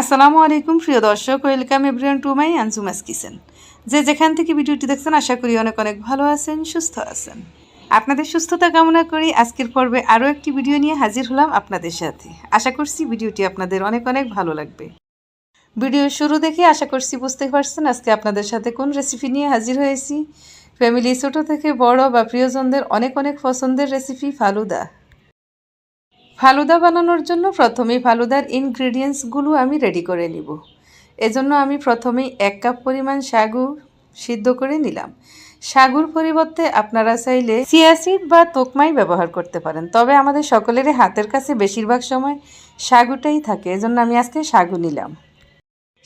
আসসালামু আলাইকুম, প্রিয় দর্শক। Welcome everyone to my Anjuma's kitchen যে যেখান থেকে ভিডিওটি দেখছেন, আশা করি অনেক অনেক ভালো আছেন, সুস্থ আছেন। আপনাদের সুস্থতা কামনা করি। আজকের পর্বে আরও একটি ভিডিও নিয়ে হাজির হলাম আপনাদের সাথে। আশা করছি ভিডিওটি আপনাদের অনেক অনেক ভালো লাগবে। ভিডিও শুরু দেখে আশা করছি বুঝতে পারছেন আজকে আপনাদের সাথে কোন রেসিপি নিয়ে হাজির হয়েছি। ফ্যামিলি ছোটো থেকে বড় বা প্রিয়জনদের অনেক অনেক পছন্দের রেসিপি ফালুদা। ফালুদা বানানোর জন্য প্রথমেই ফালুদার ইনগ্রিডিয়েন্টসগুলো আমি রেডি করে নিব। এজন্য আমি প্রথমেই এক কাপ পরিমাণ সাগু সিদ্ধ করে নিলাম। সাগুর পরিবর্তে আপনারা চাইলে সিয়াসিড বা তোকমাই ব্যবহার করতে পারেন। তবে আমাদের সকলেরই হাতের কাছে বেশিরভাগ সময় সাগুটাই থাকে। এজন্য আমি আজকে সাগু নিলাম।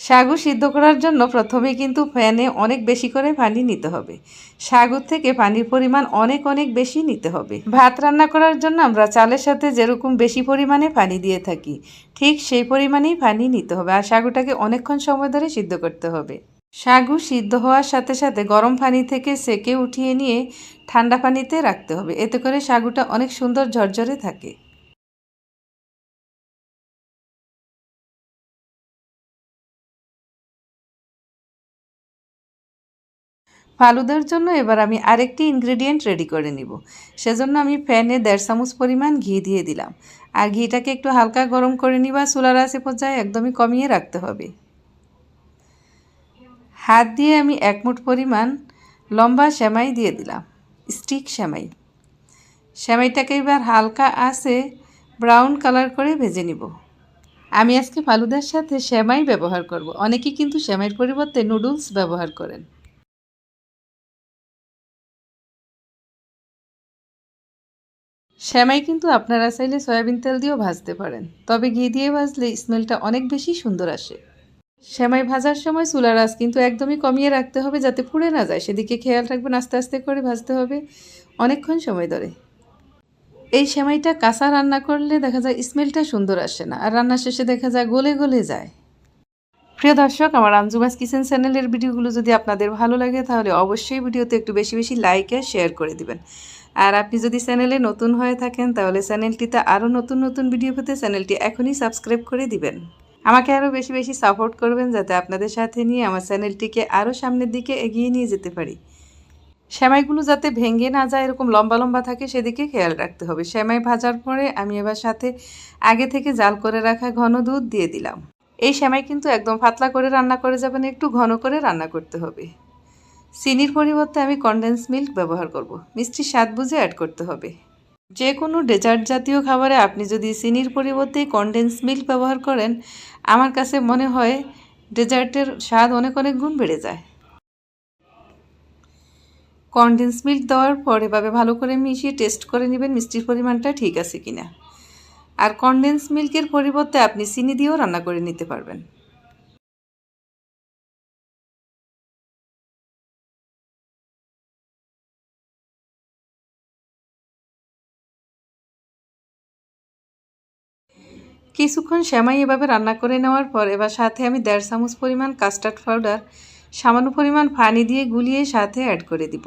সাগু সিদ্ধ করার জন্য প্রথমে কিন্তু প্যানে অনেক বেশি করে পানি নিতে হবে। সাগুর থেকে পানির পরিমাণ অনেক অনেক বেশি নিতে হবে। ভাত রান্না করার জন্য আমরা চালের সাথে যেরকম বেশি পরিমাণে পানি দিয়ে থাকি, ঠিক সেই পরিমাণেই পানি নিতে হবে আর সাগুটাকে অনেকক্ষণ সময় ধরে সিদ্ধ করতে হবে। সাগু সিদ্ধ হওয়ার সাথে সাথে গরম পানি থেকে সেকে উঠিয়ে নিয়ে ঠান্ডা পানিতে রাখতে হবে। এতে করে সাগুটা অনেক সুন্দর ঝরঝরে থাকে। ফালুদার জন্য এবার আমি আরেকটি ইনগ্রেডিয়েন্ট রেডি করে নিব। সেজন্য আমি প্যানে দেড় চামচ পরিমাণ ঘি দিয়ে দিলাম। আর ঘিটাকে একটু হালকা গরম করে নিবা, চুলার আসে পর্যায়ে একদমই কমিয়ে রাখতে হবে। হাত দিয়ে আমি এক মুঠ পরিমাণ লম্বা সেমাই দিয়ে দিলাম, স্টিক সেমাই। সেমাইটাকে এবার হালকা আসে ব্রাউন কালার করে ভেজে নিব। আমি আজকে ফালুদার সাথে সেমাই ব্যবহার করব। অনেকেই কিন্তু সেমাইয়ের পরিবর্তে নুডলস ব্যবহার করেন। শ্যামাই কিন্তু আপনারা চাইলে সয়াবিন তেল দিয়েও ভাজতে পারেন। তবে ঘি দিয়ে ভাজলে স্মেলটা অনেক বেশি সুন্দর আসে। শ্যামাই ভাজার সময় চুলার আঁচ কিন্তু একদমই কমিয়ে রাখতে হবে যাতে পুড়ে না যায়। সেদিকে খেয়াল রাখবেন, আস্তে আস্তে করে ভাজতে হবে। অনেকক্ষণ সময় ধরে। এই সেমাইটা কাঁচা রান্না করলে দেখা যায় স্মেলটা সুন্দর আসে না। আর রান্না শেষে দেখা যায় গলে গলে যায়। প্রিয় দর্শক, আমার আঞ্জুমাস কিচেন চ্যানেলের ভিডিওগুলো যদি আপনাদের ভালো লাগে, তাহলে অবশ্যই ভিডিওতে একটু বেশি বেশি লাইক আর শেয়ার করে দিবেন। আর আপনি যদি চ্যানেলে নতুন হয়ে থাকেন, তাহলে চ্যানেলটিতে আরও নতুন নতুন ভিডিও পেতে চ্যানেলটি এখনই সাবস্ক্রাইব করে দিবেন। আমাকে আরও বেশি বেশি সাপোর্ট করবেন, যাতে আপনাদের সাথে নিয়ে আমার চ্যানেলটিকে আরও সামনের দিকে এগিয়ে নিয়ে যেতে পারি। সেমাইগুলো যাতে ভেঙে না যায়, এরকম লম্বা লম্বা থাকে, সেদিকে খেয়াল রাখতে হবে। সেমাই ভাজার পরে আমি এবার সাথে আগে থেকে জাল করে রাখা ঘন দুধ দিয়ে দিলাম। এই সেমাই কিন্তু একদম পাতলা করে রান্না করে যাবেন, একটু ঘন করে রান্না করতে হবে। চিনির পরিবর্তে আমি কনডেন্স মিল্ক ব্যবহার করব। মিষ্টি স্বাদ বুঝে অ্যাড করতে হবে। যে কোনো ডেজার্ট জাতীয় খাবারে আপনি যদি চিনির পরিবর্তে কনডেন্স মিল্ক ব্যবহার করেন, আমার কাছে মনে হয় ডেজার্টের স্বাদ অনেক অনেক গুণ বেড়ে যায়। কনডেন্স মিল্ক দেওয়ার পর এভাবে ভালো করে মিশিয়ে টেস্ট করে নেবেন মিষ্টির পরিমাণটা ঠিক আছে কিনা। আর কনডেন্স মিল্কের পরিবর্তে আপনি চিনি দিয়েও রান্না করে নিতে পারবেন। কিছুক্ষণ সেমাই এভাবে রান্না করে নেওয়ার পর এবার সাথে আমি দেড় চামচ পরিমাণ কাস্টার্ড পাউডার সামান্য পরিমাণ পানি দিয়ে গুলিয়ে সাথে অ্যাড করে দিব।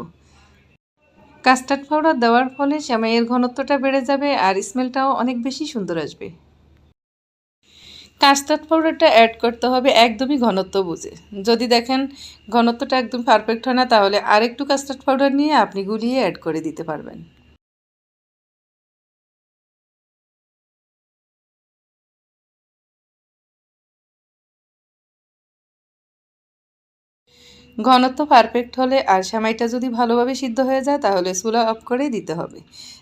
কাস্টার্ড পাউডার দেওয়ার ফলে সেমাইয়ের ঘনত্বটা বেড়ে যাবে আর স্মেলটাও অনেক বেশি সুন্দর আসবে। কাস্টার্ড পাউডারটা অ্যাড করতে হবে একদমই ঘনত্ব বুঝে। যদি দেখেন ঘনত্বটা একদম পারফেক্ট হয় না, তাহলে আরেকটু কাস্টার্ড পাউডার নিয়ে আপনি গুলিয়ে অ্যাড করে দিতে পারবেন। ঘনত্ব পারফেক্ট হলে আর সেমাইটা যদি ভালোভাবে সিদ্ধ হয়ে যায়, তাহলে চুলা অফ করে দিতে হবে।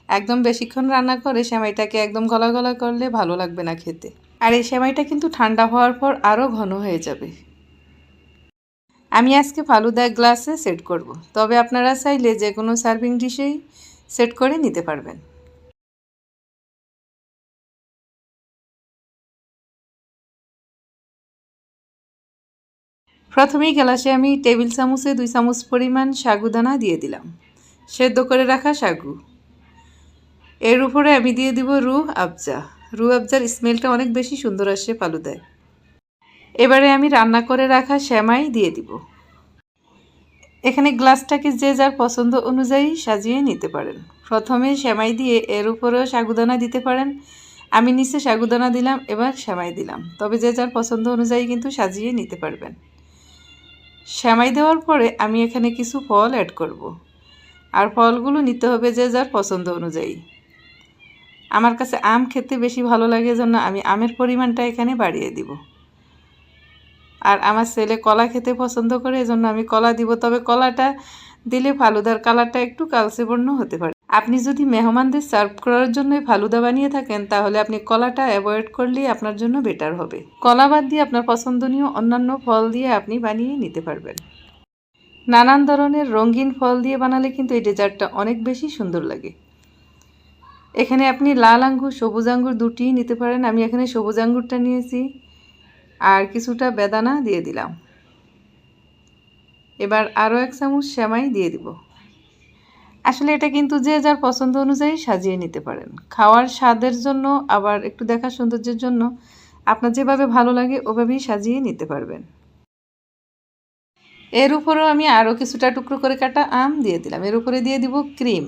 একদম বেশিক্ষণ রান্না করে সেমাইটাকে একদম গলা গলা করলে ভালো লাগবে না খেতে। আর এই সেমাইটা কিন্তু ঠান্ডা হওয়ার পর আরও ঘন হয়ে যাবে। আমি আজকে ফালুদা গ্লাসে সেট করব। তবে আপনারা চাইলে যে কোনো সার্ভিং ডিশেই সেট করে নিতে পারবেন। প্রথমেই গ্লাসে আমি টেবিল চামচে দুই চামচ পরিমাণ সাগুদানা দিয়ে দিলাম। সেদ্ধ করে রাখা সাগু। এর উপরে আমি দিয়ে দিব রু আবজা। রু আবজার স্মেলটা অনেক বেশি সুন্দর আসে পালুদায় এবারে আমি রান্না করে রাখা শ্যামাই দিয়ে দিব। এখানে গ্লাসটাকে যে যার পছন্দ অনুযায়ী সাজিয়ে নিতে পারেন। প্রথমে শ্যামাই দিয়ে এর উপরেও সাগুদানা দিতে পারেন। আমি নিচে সাগুদানা দিলাম, এবার শ্যামাই দিলাম। তবে যে যার পছন্দ অনুযায়ী কিন্তু সাজিয়ে নিতে পারবেন। সেমাই দেওয়ার পরে আমি এখানে কিছু ফল অ্যাড করব। আর ফলগুলো নিতে হবে যে যার পছন্দ অনুযায়ী। আমার কাছে আম খেতে বেশি ভালো লাগে জন্য আমি আমের পরিমাণটা এখানে বাড়িয়ে দিব। আর আমার ছেলে কলা খেতে পছন্দ করে, এজন্য আমি কলা দিব। তবে কলাটা দিলে ফালুদার কালারটা একটু কালচে বর্ণ হতে পারে। আপনি যদি মেহমানদের সার্ভ করার জন্য ফালুদা বানিয়ে থাকেন, তাহলে আপনি কলাটা অ্যাভয়েড করলেই আপনার জন্য বেটার হবে। কলা বাদ দিয়ে আপনার পছন্দনীয় অন্যান্য ফল দিয়ে আপনি বানিয়ে নিতে পারবেন। নানান ধরনের রঙিন ফল দিয়ে বানালে কিন্তু এই ডেজার্টটা অনেক বেশি সুন্দর লাগে। এখানে আপনি লাল আঙ্গুর, সবুজ আঙ্গুর দুটিই নিতে পারেন। আমি এখানে সবুজ আঙ্গুরটা নিয়েছি। আর কিছুটা বেদানা দিয়ে দিলাম। এবার আরও এক চামচ শ্যামাই দিয়ে দিব। আসলে এটা কিন্তু যে যার পছন্দ অনুযায়ী সাজিয়ে নিতে পারেন। খাওয়ার স্বাদের জন্য, আবার একটু দেখার সৌন্দর্যের জন্য আপনার যেভাবে ভালো লাগে ওভাবেই সাজিয়ে নিতে পারবেন। এর উপরেও আমি আরও কিছুটা টুকরো করে কাটা আম দিয়ে দিলাম। এর উপরে দিয়ে দিব ক্রিম।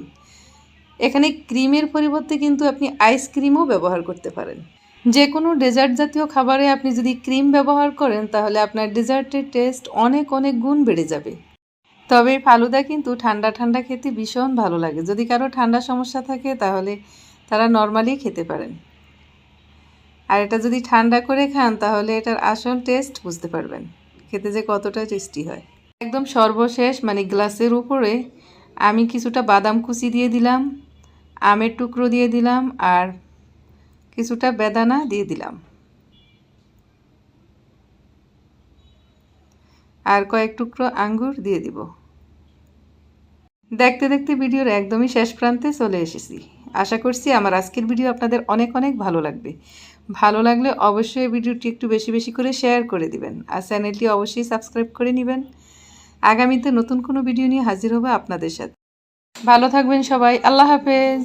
এখানে ক্রিমের পরিবর্তে কিন্তু আপনি আইসক্রিমও ব্যবহার করতে পারেন। যে কোনো ডেজার্ট জাতীয় খাবারে আপনি যদি ক্রিম ব্যবহার করেন, তাহলে আপনার ডেজার্টের টেস্ট অনেক অনেক গুণ বেড়ে যাবে। তবে ফালুদা কিন্তু ঠান্ডা ঠান্ডা খেতে ভীষণ ভালো লাগে। যদি কারও ঠান্ডা সমস্যা থাকে, তাহলে তারা নর্মালি খেতে পারেন। আর এটা যদি ঠান্ডা করে খান, তাহলে এটার আসল টেস্ট বুঝতে পারবেন, খেতে যে কতটা টেস্টি হয়। একদম সর্বশেষ মানে গ্লাসের উপরে আমি কিছুটা বাদাম কুচি দিয়ে দিলাম, আমের টুকরো দিয়ে দিলাম, আর কিছুটা বেদানা দিয়ে দিলাম। আর কয়েক টুকরো আঙ্গুর দিয়ে দিব। দেখতে দেখতে ভিডিওর একদমই শেষ প্রান্তে চলে এসেছি। আশা করছি আমার আজকের ভিডিও আপনাদের অনেক অনেক ভালো লাগবে। ভালো লাগলে অবশ্যই ভিডিওটি একটু বেশি বেশি করে শেয়ার করে দিবেন আর চ্যানেলটি অবশ্যই সাবস্ক্রাইব করে নেবেন। আগামীতে নতুন কোনো ভিডিও নিয়ে হাজির হবে আপনাদের সাথে। ভালো থাকবেন সবাই, আল্লাহ হাফেজ।